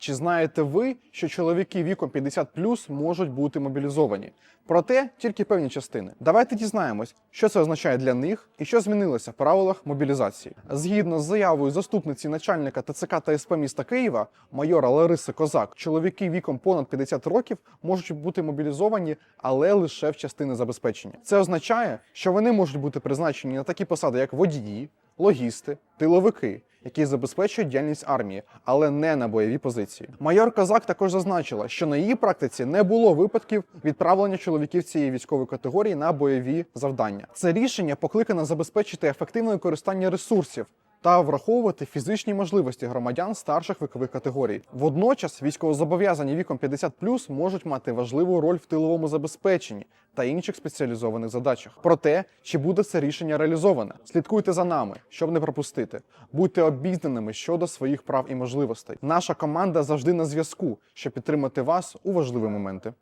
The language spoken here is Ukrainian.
Чи знаєте ви, що чоловіки віком 50 можуть бути мобілізовані? Проте тільки певні частини. Давайте дізнаємось, що це означає для них і що змінилося в правилах мобілізації. Згідно з заявою заступниці начальника ТЦК та СП міста Києва, майора Лариси Козак, чоловіки віком понад 50 років можуть бути мобілізовані, але лише в частини забезпечення. Це означає, що вони можуть бути призначені на такі посади, як водії, логісти, тиловики, які забезпечують діяльність армії, але не на бойові позиції. Майор Казак також зазначила, що на її практиці не було випадків відправлення чоловіків цієї військової категорії на бойові завдання. Це рішення покликане забезпечити ефективне використання ресурсів. Та враховувати фізичні можливості громадян старших вікових категорій. Водночас військовозобов'язані віком 50 можуть мати важливу роль в тиловому забезпеченні та інших спеціалізованих задачах. Про те, чи буде це рішення реалізоване, слідкуйте за нами, щоб не пропустити. Будьте обізнаними щодо своїх прав і можливостей. Наша команда завжди на зв'язку, щоб підтримати вас у важливі моменти.